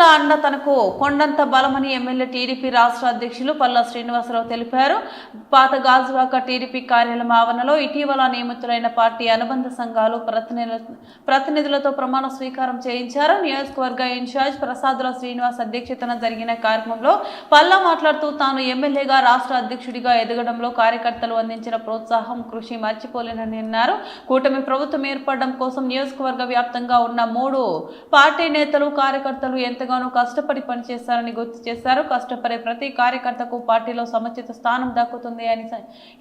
కార్యకర్తల అండ తనకు కొండంత బలమని ఎమ్మెల్యే టీడీపీ రాష్ట్ర అధ్యక్షులు పల్లా శ్రీనివాసరావు తెలిపారు. పాత గాజువాక టీడీపీ కార్యాలయం ఆవరణలో ఇటీవల నియమితులైన పార్టీ అనుబంధ సంఘాలు ప్రతినిధుల ప్రతినిధులతో ప్రమాణ స్వీకారం చేయించారు. నియోజకవర్గ ఇన్ఛార్జ్ ప్రసాదుల శ్రీనివాస్ అధ్యక్షతన జరిగిన కార్యక్రమంలో పల్లా మాట్లాడుతూ తాను ఎమ్మెల్యేగా రాష్ట్ర అధ్యక్షుడిగా ఎదగడంలో కార్యకర్తలు అందించిన ప్రోత్సాహం కృషి మర్చిపోలేనని అన్నారు. కూటమి ప్రభుత్వం ఏర్పడడం కోసం నియోజకవర్గ వ్యాప్తంగా ఉన్న మూడు పార్టీ నేతలు కార్యకర్తలు ఎంతగానో కష్టపడి పనిచేస్తారని గుర్తు చేశారు. కష్టపడే ప్రతి కార్యకర్తకు పార్టీలో సముచిత స్థానం దక్కుతుంది అని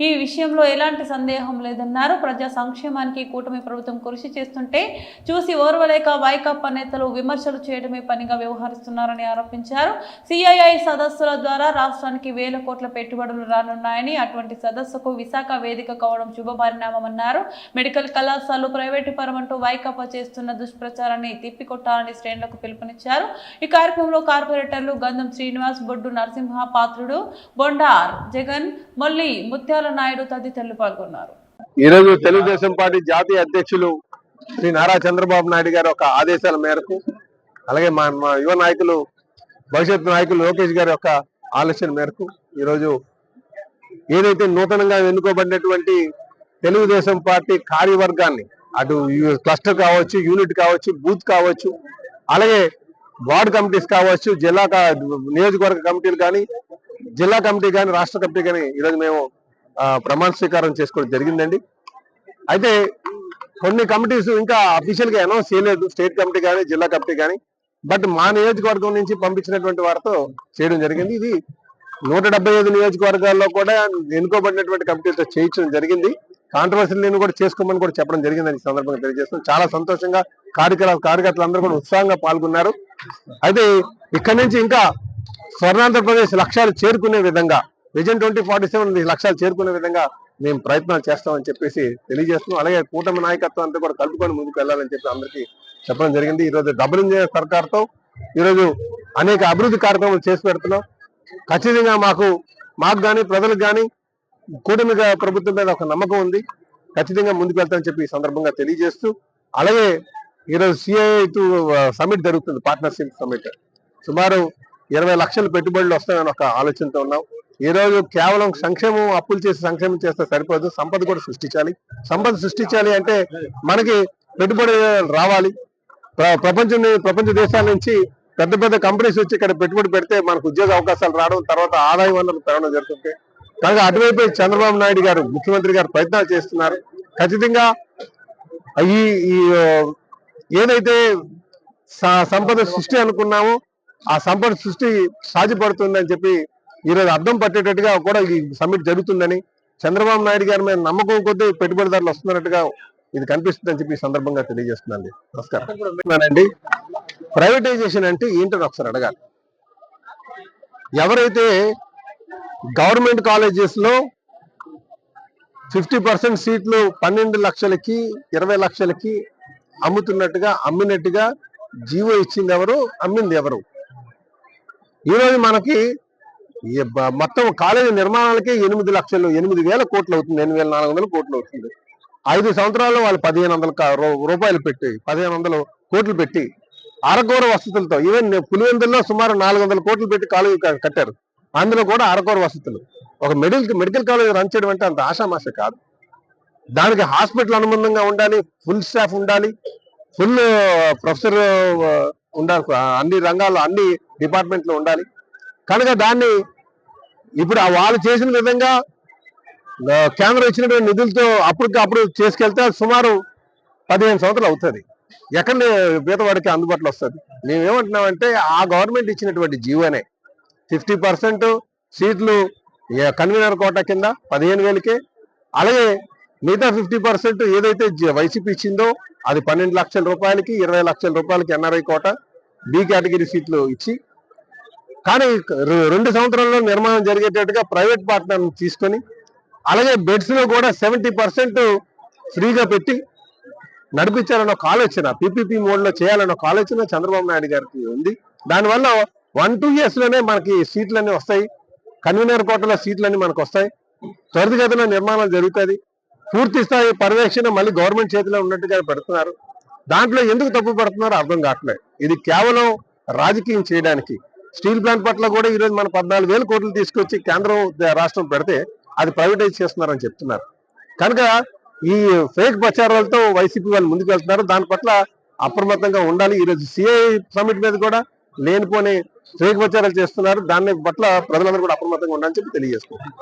ఈ విషయంలో ఎలాంటి సందేహం లేదన్నారు. ప్రజా సంక్షేమానికి కూటమి ప్రభుత్వం కృషి చేస్తుంటే చూసి ఓర్వలేక వైకాపా నేతలు విమర్శలు చేయడమే పనిగా వ్యవహరిస్తున్నారని ఆరోపించారు. సిఐఐ సదస్సుల ద్వారా రాష్ట్రానికి వేల కోట్ల పెట్టుబడులు రానున్నాయని అటువంటి సదస్సుకు విశాఖ వేదిక కావడం శుభపరిణామమన్నారు. మెడికల్ కళాశాలలు ప్రైవేటు పరమంటూ వైకాపా చేస్తున్న దుష్ప్రచారాన్ని తిప్పికొట్టాలని శ్రేణులకు పిలుపునిచ్చారు. ఈ కార్యక్రమంలో కార్పొరేటర్లు గంధం శ్రీనివాస్ బొడ్డు నరసింహ పాత్రుడు బొండార్ జగన్ మొల్లి ముత్యాల నాయుడు తదితరులు పాల్గొన్నారు. ఈరోజు తెలుగుదేశం పార్టీ జాతీయ అధ్యక్షులు శ్రీ నారా చంద్రబాబు నాయుడు గారి ఒక ఆదేశాల మేరకు అలాగే మా మా యువ నాయకులు భవిష్యత్ నాయకులు లోకేష్ గారి యొక్క ఆలోచన మేరకు ఈరోజు ఏదైతే నూతనంగా ఎన్నుకోబడినటువంటి తెలుగుదేశం పార్టీ కార్యవర్గాన్ని అటు క్లస్టర్ కావచ్చు యూనిట్ కావచ్చు బూత్ కావచ్చు అలాగే వార్డు కమిటీస్ కావచ్చు జిల్లా నియోజకవర్గ కమిటీలు కానీ జిల్లా కమిటీ కానీ రాష్ట్ర కమిటీ కానీ ఈరోజు మేము ప్రమాణ స్వీకారం చేసుకోవడం జరిగిందండి. అయితే కొన్ని కమిటీస్ ఇంకా అఫీషియల్గా అనౌన్స్ చేయలేదు స్టేట్ కమిటీ కానీ జిల్లా కమిటీ కానీ. బట్ మా నియోజకవర్గం నుంచి పంపించినటువంటి వారితో చేయడం జరిగింది. ఇది నూట డెబ్బై ఐదు నియోజకవర్గాల్లో కూడా ఎన్నుకోబడినటువంటి కమిటీలతో చేయించడం జరిగింది. కాంట్రవర్సీలను కూడా చేసుకోమని కూడా చెప్పడం జరిగిందని ఈ సందర్భంగా తెలియజేస్తున్నాం చాలా సంతోషంగా కార్యకర్త అందరూ కూడా ఉత్సాహంగా పాల్గొన్నారు. అయితే ఇక్కడి నుంచి ఇంకా స్వర్ణాంధ్రప్రదేశ్ లక్ష్యాలు చేరుకునే విధంగా విజన్ ట్వంటీ ఫార్టీ సెవెన్ లక్ష్యాలు చేరుకునే విధంగా మేము ప్రయత్నాలు చేస్తామని చెప్పేసి తెలియజేస్తున్నాం. అలాగే కూటమి నాయకత్వం అంతా కూడా కలుపుకొని ముందుకు వెళ్ళాలని చెప్పి అందరికీ చెప్పడం జరిగింది. ఈరోజు డబుల్ ఇంజనీర్ సర్కార్తో ఈరోజు అనేక అభివృద్ధి కార్యక్రమాలు చేసి పెడుతున్నాం. ఖచ్చితంగా మాకు మాకు కానీ ప్రజలకు కానీ కూటమి ప్రభుత్వం మీద ఒక నమ్మకం ఉంది. ఖచ్చితంగా ముందుకు వెళ్తామని చెప్పి ఈ సందర్భంగా తెలియజేస్తూ అలాగే ఈరోజు సిఐ టు సమిట్ జరుగుతుంది పార్ట్నర్షిప్ సమిట్ సుమారు ఇరవై లక్షల పెట్టుబడులు వస్తాయని ఒక ఆలోచనతో ఉన్నాం. ఈ రోజు కేవలం సంక్షేమం అప్పులు చేసి సంక్షేమం చేస్తే సరిపోదు సంపద కూడా సృష్టించాలి. సంపద సృష్టించాలి అంటే మనకి పెట్టుబడి రావాలి. ప్ర- ప్రపంచం ప్రపంచ దేశాల నుంచి పెద్ద పెద్ద కంపెనీస్ వచ్చి ఇక్కడ పెట్టుబడి పెడితే మనకు ఉద్యోగ అవకాశాలు రావడం తర్వాత ఆదాయ వనరులు పెరగడం జరుగుతుంది కనుక అటువైపు చంద్రబాబు నాయుడు గారు ముఖ్యమంత్రి గారు ప్రయత్నాలు చేస్తున్నారు. ఖచ్చితంగా ఈ ఈ ఏదైతే సంపద సృష్టి అనుకున్నామో ఆ సంపద సృష్టి సాధ్యపడుతుందని చెప్పి ఈ రోజు అర్థం పట్టేటట్టుగా కూడా ఈ సమ్మిట్ జరుగుతుందని చంద్రబాబు నాయుడు గారి మీద నమ్మకం కొద్దీ పెట్టుబడిదారులు వస్తున్నట్టుగా ఇది కనిపిస్తుందని చెప్పి ఈ సందర్భంగా తెలియజేస్తుందండి నమస్కారం. అండి ప్రైవేటైజేషన్ అంటే ఏంటని ఒకసారి అడగాలి. ఎవరైతే గవర్నమెంట్ కాలేజెస్లో ఫిఫ్టీ పర్సెంట్ సీట్లు పన్నెండు లక్షలకి ఇరవై లక్షలకి అమ్ముతున్నట్టుగా అమ్మినట్టుగా జీవో ఇచ్చింది ఎవరు అమ్మింది ఎవరు? ఈరోజు మనకి మొత్తం కాలేజీ నిర్మాణాలకి ఎనిమిది లక్షలు ఎనిమిది వేల కోట్లు అవుతుంది ఎనిమిది వేల నాలుగు వందల కోట్లు అవుతుంది. ఐదు సంవత్సరాల్లో వాళ్ళు పదిహేను వందల రూపాయలు పెట్టి పదిహేను వందలు కోట్లు పెట్టి అరగోర వసతులతో ఈవెన్ పులివెందుల్లో సుమారు నాలుగు వందల కోట్లు పెట్టి కాలేజీ కట్టారు. అందులో కూడా అరకూర వసతులు. ఒక మెడికల్ మెడికల్ కాలేజ్ రన్ చేయడం అంటే అంత ఆషామాష కాదు. దానికి హాస్పిటల్ అనుబంధంగా ఉండాలి ఫుల్ స్టాఫ్ ఉండాలి ఫుల్ ప్రొఫెసర్ ఉండాలి అన్ని రంగాల్లో అన్ని డిపార్ట్మెంట్లో ఉండాలి. కనుక దాన్ని ఇప్పుడు ఆ వాళ్ళు చేసిన విధంగా కేంద్రం ఇచ్చినటువంటి నిధులతో అప్పటికి అప్పుడు చేసుకెళ్తే సుమారు పదిహేను సంవత్సరాలు అవుతుంది. ఎక్కడ పేదవాడికి అందుబాటులో వస్తుంది. మేమేమంటున్నామంటే ఆ గవర్నమెంట్ ఇచ్చినటువంటి జీవోనే. ఫిఫ్టీ పర్సెంట్ సీట్లు కన్వీనర్ కోట కింద పదిహేను వేలకే. అలాగే మిగతా ఫిఫ్టీ పర్సెంట్ ఏదైతే జ- వైసీపీ ఇచ్చిందో అది పన్నెండు లక్షల రూపాయలకి ఇరవై లక్షల రూపాయలకి ఎన్ఆర్ఐ కోట బి కేటగిరీ సీట్లు ఇచ్చి కానీ రెండు సంవత్సరాల్లో నిర్మాణం జరిగేటట్టుగా ప్రైవేట్ పార్ట్నర్ తీసుకొని అలాగే బెడ్స్లో కూడా సెవెంటీ పర్సెంట్ ఫ్రీగా పెట్టి నడిపించాలన్న ఒక ఆలోచన పీపీపీ మోడ్లో చేయాలన్న ఒక ఆలోచన చంద్రబాబు నాయుడు గారికి ఉంది. దానివల్ల వన్ టూ ఇయర్స్లోనే మనకి సీట్లన్నీ వస్తాయి. కన్వీనర్ కోటలో సీట్లన్నీ మనకు వస్తాయి. త్వరితగతిన నిర్మాణం జరుగుతుంది. పూర్తి స్థాయి పర్యవేక్షణ మళ్ళీ గవర్నమెంట్ చేతిలో ఉన్నట్టుగా పెడుతున్నారు. దాంట్లో ఎందుకు తప్పు పడుతున్నారో అర్థం కావట్లేదు. ఇది కేవలం రాజకీయం చేయడానికి. స్టీల్ ప్లాంట్ పట్ల కూడా ఈ రోజు మన పద్నాలుగు వేల కోట్లు తీసుకొచ్చి కేంద్రం రాష్ట్రం పెడితే అది ప్రైవేటైజ్ చేస్తున్నారని చెప్తున్నారు. కనుక ఈ ఫేక్ ప్రచారాలతో వైసీపీ వాళ్ళు ముందుకు వెళ్తున్నారు దాని పట్ల అప్రమత్తంగా ఉండాలి. ఈరోజు సిఐ సమిట్ మీద కూడా లేనిపోని ఫేక్ చేస్తున్నారు. దాని పట్ల ప్రజలందరూ కూడా అప్రమత్తంగా ఉండాలని చెప్పి తెలియజేస్తున్నారు